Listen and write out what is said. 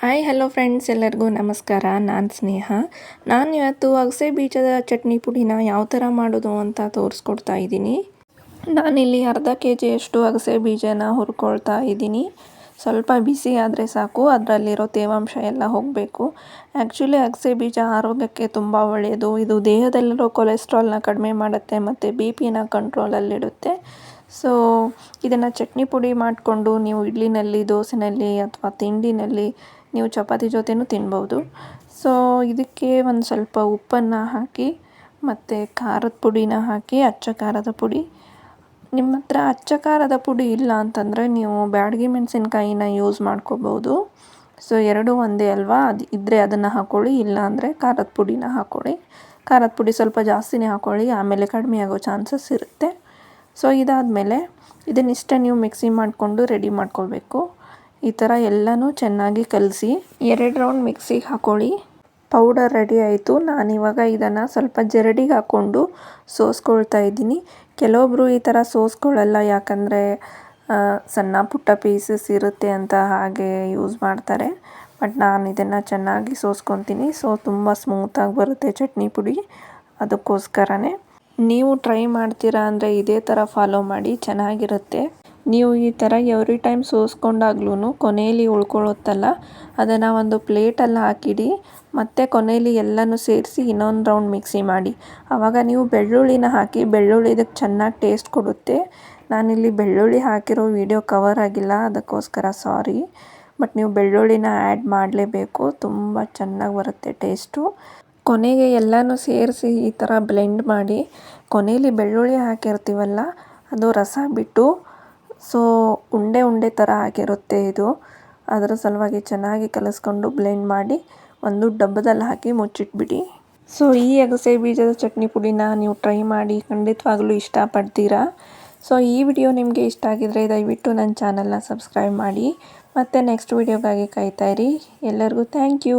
Hi hello friends ಎಲ್ಲರಿಗೂ ನಮಸ್ಕಾರ. ನಾನು ಸ್ನೇಹ. ನಾನು ಇವತ್ತು ಅಗಸೆ ಬೀಜದ ಚಟ್ನಿ ಪುಡಿನ ಯಾವ ಥರ ಮಾಡೋದು ಅಂತ ತೋರಿಸ್ಕೊಡ್ತಾ ಇದ್ದೀನಿ. ನಾನಿಲ್ಲಿ ಅರ್ಧ ಕೆ ಜಿಯಷ್ಟು ಅಗಸೆ ಬೀಜನ ಹುರ್ಕೊಳ್ತಾ ಇದ್ದೀನಿ. ಸ್ವಲ್ಪ ಬಿಸಿ ಆದರೆ ಸಾಕು, ಅದರಲ್ಲಿರೋ ತೇವಾಂಶ ಎಲ್ಲ ಹೋಗಬೇಕು. ಆ್ಯಕ್ಚುಲಿ ಅಗಸೆ ಬೀಜ ಆರೋಗ್ಯಕ್ಕೆ ತುಂಬ ಒಳ್ಳೆಯದು ಇದು ದೇಹದಲ್ಲಿರೋ ಕೊಲೆಸ್ಟ್ರಾಲ್ನ ಕಡಿಮೆ ಮಾಡುತ್ತೆ ಮತ್ತು ಬಿ ಪಿನ ಕಂಟ್ರೋಲಲ್ಲಿಡುತ್ತೆ ಸೊ ಇದನ್ನು ಚಟ್ನಿ ಪುಡಿ ಮಾಡಿಕೊಂಡು ನೀವು ಇಡ್ಲಿನಲ್ಲಿ, ದೋಸೆನಲ್ಲಿ ಅಥವಾ ತಿಂಡಿನಲ್ಲಿ ನೀವು ಚಪಾತಿ ಜೊತೆನೂ ತಿನ್ಬೋದು. ಸೊ ಇದಕ್ಕೆ ಒಂದು ಸ್ವಲ್ಪ ಉಪ್ಪನ್ನು ಹಾಕಿ ಮತ್ತು ಖಾರದ ಪುಡಿನ ಹಾಕಿ, ಅಚ್ಚ ಖಾರದ ಪುಡಿ. ನಿಮ್ಮ ಹತ್ರ ಅಚ್ಚ ಖಾರದ ಪುಡಿ ಇಲ್ಲ ಅಂತಂದರೆ ನೀವು ಬ್ಯಾಡಗಿ ಮೆಣಸಿನ್ಕಾಯಿನ ಯೂಸ್ ಮಾಡ್ಕೋಬೋದು. ಸೊ ಎರಡೂ ಒಂದೇ ಅಲ್ವಾ? ಅದು ಇದ್ದರೆ ಅದನ್ನು ಹಾಕ್ಕೊಳ್ಳಿ ಇಲ್ಲ ಅಂದರೆ ಖಾರದ ಪುಡಿನ ಹಾಕ್ಕೊಳ್ಳಿ ಖಾರದ ಪುಡಿ ಸ್ವಲ್ಪ ಜಾಸ್ತಿನೇ ಹಾಕ್ಕೊಳ್ಳಿ ಆಮೇಲೆ ಕಡಿಮೆ ಆಗೋ ಚಾನ್ಸಸ್ ಇರುತ್ತೆ. ಸೊ ಇದಾದಮೇಲೆ ಇದನ್ನಿಷ್ಟ ನೀವು ಮಿಕ್ಸಿ ಮಾಡಿಕೊಂಡು ರೆಡಿ ಮಾಡ್ಕೊಳ್ಬೇಕು. ಈ ಥರ ಎಲ್ಲನೂ ಚೆನ್ನಾಗಿ ಕಲಸಿ ಎರಡು ರೌಂಡ್ ಮಿಕ್ಸಿಗೆ ಹಾಕ್ಕೊಳ್ಳಿ ಪೌಡರ್ ರೆಡಿ ಆಯಿತು. ನಾನಿವಾಗ ಇದನ್ನು ಸ್ವಲ್ಪ ಜರಡಿಗೆ ಹಾಕ್ಕೊಂಡು ಸೋಸ್ಕೊಳ್ತಾ ಇದ್ದೀನಿ. ಕೆಲವೊಬ್ಬರು ಈ ಥರ ಸೋಸ್ಕೊಳ್ಳಲ್ಲ, ಯಾಕಂದರೆ ಸಣ್ಣ ಪುಟ್ಟ ಪೀಸಸ್ ಇರುತ್ತೆ ಅಂತ ಹಾಗೆ ಯೂಸ್ ಮಾಡ್ತಾರೆ. ಬಟ್ ನಾನು ಇದನ್ನು ಚೆನ್ನಾಗಿ ಸೋಸ್ಕೊತೀನಿ. ಸೊ, ತುಂಬ ಸ್ಮೂತಾಗಿ ಬರುತ್ತೆ ಚಟ್ನಿ ಪುಡಿ. ಅದಕ್ಕೋಸ್ಕರನೇ. ನೀವು ಟ್ರೈ ಮಾಡ್ತೀರಾ ಅಂದರೆ ಇದೇ ಥರ ಫಾಲೋ ಮಾಡಿ, ಚೆನ್ನಾಗಿರುತ್ತೆ. ನೀವು ಈ ಥರ ಎವ್ರಿ ಟೈಮ್ ಸೋಸ್ಕೊಂಡಾಗ್ಲೂ ಕೊನೆಯಲ್ಲಿ ಉಳ್ಕೊಳ್ಳುತ್ತಲ್ಲ ಅದನ್ನು ಒಂದು ಪ್ಲೇಟಲ್ಲಿ ಹಾಕಿಡಿ, ಮತ್ತು ಕೊನೆಯಲ್ಲಿ ಎಲ್ಲನೂ ಸೇರಿಸಿ ಇನ್ನೊಂದು ರೌಂಡ್ ಮಿಕ್ಸಿ ಮಾಡಿ. ಆವಾಗ ನೀವು ಬೆಳ್ಳುಳ್ಳಿನ ಹಾಕಿ, ಬೆಳ್ಳುಳ್ಳಿ ಇದಕ್ಕೆ ಚೆನ್ನಾಗಿ ಟೇಸ್ಟ್ ಕೊಡುತ್ತೆ. ನಾನಿಲ್ಲಿ ಬೆಳ್ಳುಳ್ಳಿ ಹಾಕಿರೋ ವಿಡಿಯೋ ಕವರ್ ಆಗಿಲ್ಲ, ಅದಕ್ಕೋಸ್ಕರ ಸಾರಿ ಬಟ್ ನೀವು ಬೆಳ್ಳುಳ್ಳಿನ ಆ್ಯಡ್ ಮಾಡಲೇಬೇಕು, ತುಂಬ ಚೆನ್ನಾಗಿ ಬರುತ್ತೆ ಟೇಸ್ಟು ಕೊನೆಗೆ ಎಲ್ಲನೂ ಸೇರಿಸಿ ಈ ಥರ ಬ್ಲೆಂಡ್ ಮಾಡಿ ಕೊನೆಯಲ್ಲಿ ಬೆಳ್ಳುಳ್ಳಿ ಹಾಕಿರ್ತೀವಲ್ಲ, ಅದು ರಸ ಬಿಟ್ಟು ಸೊ ಉಂಡೆ ಉಂಡೆ ಥರ ಆಗಿರುತ್ತೆ ಇದು. ಅದರ ಸಲುವಾಗಿ ಚೆನ್ನಾಗಿ ಕಲಿಸ್ಕೊಂಡು ಬ್ಲೆಂಡ್ ಮಾಡಿ ಒಂದು ಡಬ್ಬದಲ್ಲಿ ಹಾಕಿ ಮುಚ್ಚಿಟ್ಬಿಡಿ. ಸೊ ಈ ಅಗಸೆ ಬೀಜದ ಚಟ್ನಿ ಪುಡಿನ ನೀವು ಟ್ರೈ ಮಾಡಿ ಖಂಡಿತವಾಗ್ಲೂ ಇಷ್ಟಪಡ್ತೀರಾ. ಸೊ ಈ ವಿಡಿಯೋ ನಿಮಗೆ ಇಷ್ಟ ಆಗಿದರೆ ದಯವಿಟ್ಟು ನನ್ನ ಚಾನಲ್ನ ಸಬ್ಸ್ಕ್ರೈಬ್ ಮಾಡಿ. ಮತ್ತು ನೆಕ್ಸ್ಟ್ ವಿಡಿಯೋಗಾಗಿ ಕಾಯ್ತಾಯಿರಿ ಎಲ್ಲರಿಗೂ ಥ್ಯಾಂಕ್ ಯು